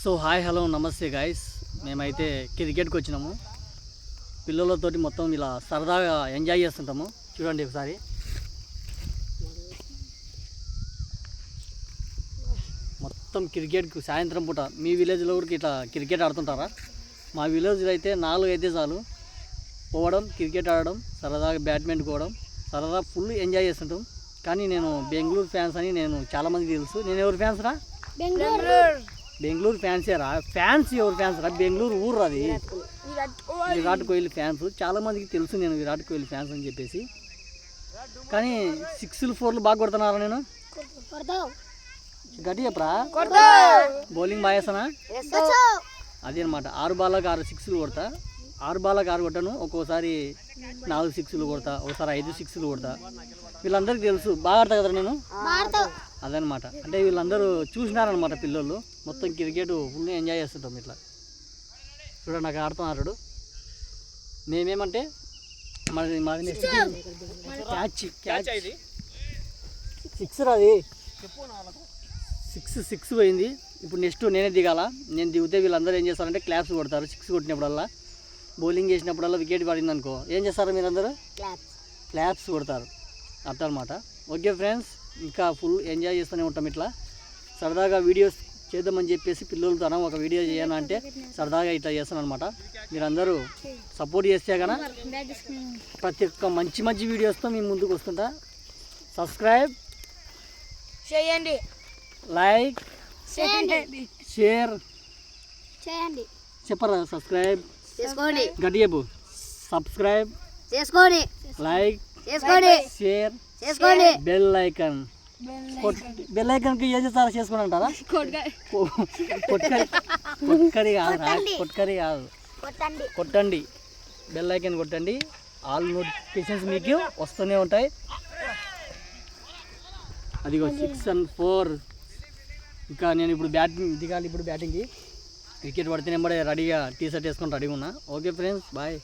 So hi hello నమస్తే guys మేమైతే క్రికెట్కి వచ్చినాము. పిల్లలతోటి మొత్తం ఇలా సరదాగా ఎంజాయ్ చేస్తుంటాము. చూడండి ఒకసారి. మొత్తం క్రికెట్కి సాయంత్రం పూట మీ విలేజ్లో కూడా ఇట్లా క్రికెట్ ఆడుతుంటారా? మా విలేజ్లో అయితే నాలుగు అయితే చాలు. పోవడం క్రికెట్ ఆడడం సరదాగా బ్యాడ్మింటన్ పోవడం సరదా ఫుల్ ఎంజాయ్ చేస్తుంటాం. కానీ నేను బెంగళూరు ఫ్యాన్స్ అని నేను చాలామందికి తెలుసు. నేను ఎవరు ఫ్యాన్స్ రా? బెంగళూరు. బెంగళూరు ఫ్యాన్సే రా. ఫ్యాన్స్ ఎవరు ఫ్యాన్స్ రా బెంగళూరు ఊరు అది. విరాట్ కోహ్లీ ఫ్యాన్స్ చాలా మందికి తెలుసు నేను విరాట్ కోహ్లీ ఫ్యాన్స్ అని చెప్పేసి. కానీ సిక్స్లు ఫోర్లు బాగా కొడుతున్నారా నేను? గట్టి చెప్పరా? బౌలింగ్ బాగా వేస్తానా అదే అనమాట ఆరు బాళ్ళకి ఆరు సిక్స్లు కొడతా. ఆరు బాళ్ళకి ఆరు కొట్టాను. ఒక్కోసారి నాలుగు సిక్స్లు కొడతా. ఒకసారి ఐదు సిక్స్లు కొడతా. వీళ్ళందరికీ తెలుసు. బాగా ఆడతా కదా నేను? అదనమాట. అంటే వీళ్ళందరూ చూసినారనమాట పిల్లలు మొత్తం క్రికెట్ ఫుల్ ఎంజాయ్ చేస్తుంటాం ఇట్లా. చూడండి నాకు ఆడుతున్నారు మేమేమంటే మాది మాది నెక్స్ట్ క్యాచ్ క్యాచ్. సిక్స్ రాది. సిక్స్ సిక్స్ పోయింది. ఇప్పుడు నెక్స్ట్ నేనే దిగాల. నేను దిగితే వీళ్ళందరూ ఏం చేస్తారంటే క్లాప్స్ కొడతారు. సిక్స్ కొట్టినప్పుడల్లా. బౌలింగ్ చేసినప్పుడల్లా వికెట్ పడింది అనుకో ఏం చేస్తారు మీరందరూ? క్లాప్స్ కొడతారు. అట్లా అనమాట ఓకే ఫ్రెండ్స్ ఇంకా ఫుల్ ఎంజాయ్ చేస్తూనే ఉంటాం ఇట్లా. సరదాగా వీడియోస్ చేద్దామని చెప్పేసి పిల్లలతో ఒక వీడియో చేయాలంటే సరదాగా ఇట్లా చేస్తాను అనమాట మీరందరూ సపోర్ట్ చేస్తే కనుక ప్రతి ఒక్క మంచి మంచి వీడియోస్తో మీ ముందుకు వస్తుంటా. సబ్స్క్రైబ్ చేయండి. లైక్ చేయండి. షేర్ చేయండి. చెప్పరా సబ్స్క్రైబ్ చేసుకోండి. చెప్పు. సబ్స్క్రైబ్ చేసుకోండి. లైక్ చేసుకోండి. షేర్ చేసుకోండి. బెల్ ఐకన్ బెల్ ఐకన్కి ఏం చేస్తారా చేసుకుని అంటారా కొ- కొట్కరి కొట్కరి కాదు రా, కొట్కరి కాదు. కొట్టండి. కొట్టండి. బెల్ ఐకన్ కొట్టండి. ఆల్ నోటిఫికేషన్స్ మీకు వస్తూనే ఉంటాయి. అదిగో సిక్స్ అండ్ ఫోర్ ఇంకా నేను ఇప్పుడు బ్యాటింగ్ దిగాలి ఇప్పుడు బ్యాటింగ్కి వికెట్ పడితేనే రెడీగా టీ షర్ట్ వేసుకొని రెడీగా ఉన్నా. Okay friends bye